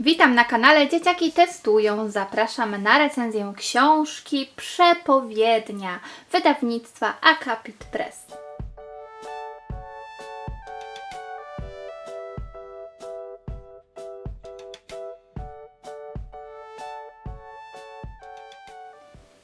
Witam na kanale Dzieciaki Testują. Zapraszam na recenzję książki Przepowiednia wydawnictwa Akapit Press.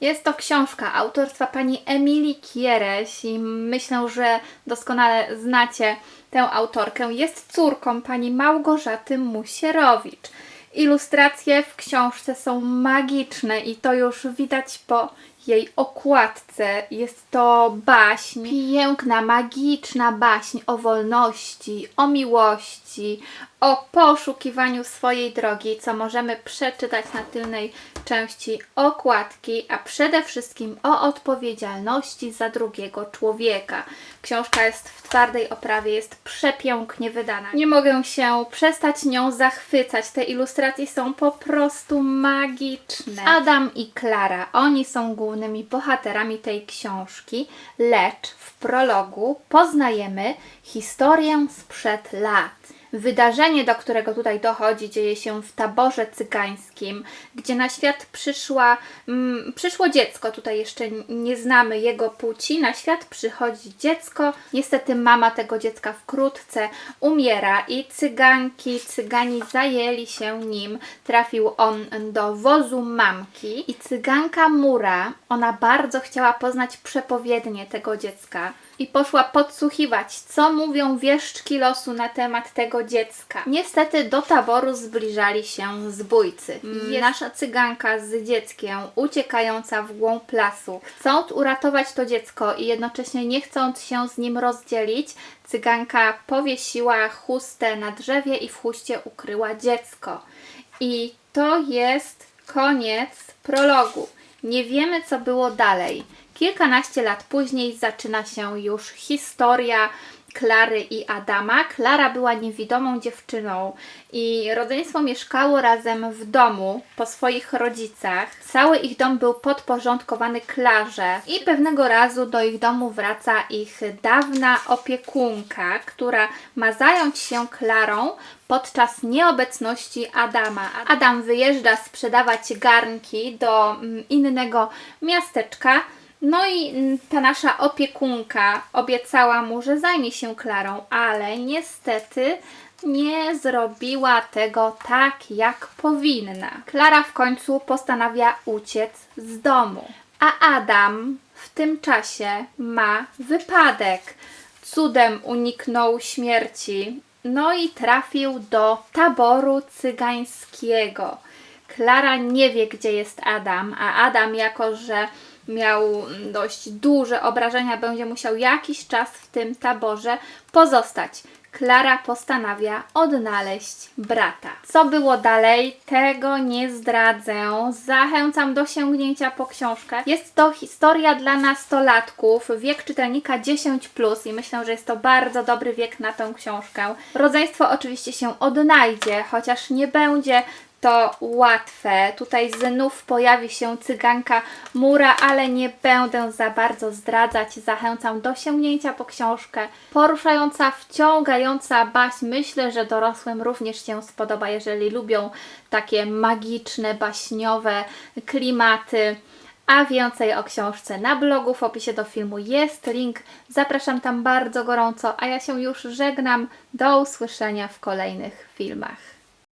Jest to książka autorstwa pani Emilii Kiereś i myślę, że doskonale znacie tę autorkę. Jest córką pani Małgorzaty Musierowicz. Ilustracje w książce są magiczne i to już widać po jej okładce. Jest to baśń, piękna, magiczna baśń o wolności, o miłości, o poszukiwaniu swojej drogi, co możemy przeczytać na tylnej części okładki, a przede wszystkim o odpowiedzialności za drugiego człowieka. Książka jest w twardej oprawie, jest przepięknie wydana. Nie mogę się przestać nią zachwycać. Te ilustracje są po prostu magiczne. Adam i Klara, oni są głównymi bohaterami tej książki, lecz w prologu poznajemy historię sprzed lat. Wydarzenie, do którego tutaj dochodzi, dzieje się w taborze cygańskim, gdzie na świat przyszła, mm, przyszło dziecko. Tutaj jeszcze nie znamy jego płci. Na świat przychodzi dziecko. Niestety mama tego dziecka wkrótce umiera i cyganki, cygani zajęli się nim. Trafił on do wozu mamki i cyganka Mura, ona bardzo chciała poznać przepowiednie tego dziecka i poszła podsłuchiwać, co mówią wieszczki losu na temat tego dziecka. Niestety do taboru zbliżali się zbójcy. Jest nasza cyganka z dzieckiem, uciekająca w głąb lasu. Chcąc uratować to dziecko i jednocześnie nie chcąc się z nim rozdzielić, cyganka powiesiła chustę na drzewie i w chuście ukryła dziecko. I to jest koniec prologu. Nie wiemy, co było dalej. Kilkanaście lat później zaczyna się już historia Klary i Adama. Klara była niewidomą dziewczyną i rodzeństwo mieszkało razem w domu po swoich rodzicach. Cały ich dom był podporządkowany Klarze i pewnego razu do ich domu wraca ich dawna opiekunka, która ma zająć się Klarą podczas nieobecności Adama. Adam wyjeżdża sprzedawać garnki do mm, innego miasteczka. No i ta nasza opiekunka obiecała mu, że zajmie się Klarą, ale niestety nie zrobiła tego tak, jak powinna. Klara w końcu postanawia uciec z domu, a Adam w tym czasie ma wypadek. Cudem uniknął śmierci, no i trafił do taboru cygańskiego. Klara nie wie, gdzie jest Adam, a Adam, jako że miał dość duże obrażenia, będzie musiał jakiś czas w tym taborze pozostać. Klara postanawia odnaleźć brata. Co było dalej, tego nie zdradzę. Zachęcam do sięgnięcia po książkę. Jest to historia dla nastolatków, wiek czytelnika 10 plus i myślę, że jest to bardzo dobry wiek na tę książkę. Rodzeństwo oczywiście się odnajdzie, chociaż nie będzie to łatwe. Tutaj znów pojawi się cyganka Mura, ale nie będę za bardzo zdradzać. Zachęcam do sięgnięcia po książkę. Poruszająca, wciągająca baśń. Myślę, że dorosłym również się spodoba, jeżeli lubią takie magiczne, baśniowe klimaty. A więcej o książce na blogu w opisie do filmu jest link. Zapraszam tam bardzo gorąco, a ja się już żegnam. Do usłyszenia w kolejnych filmach.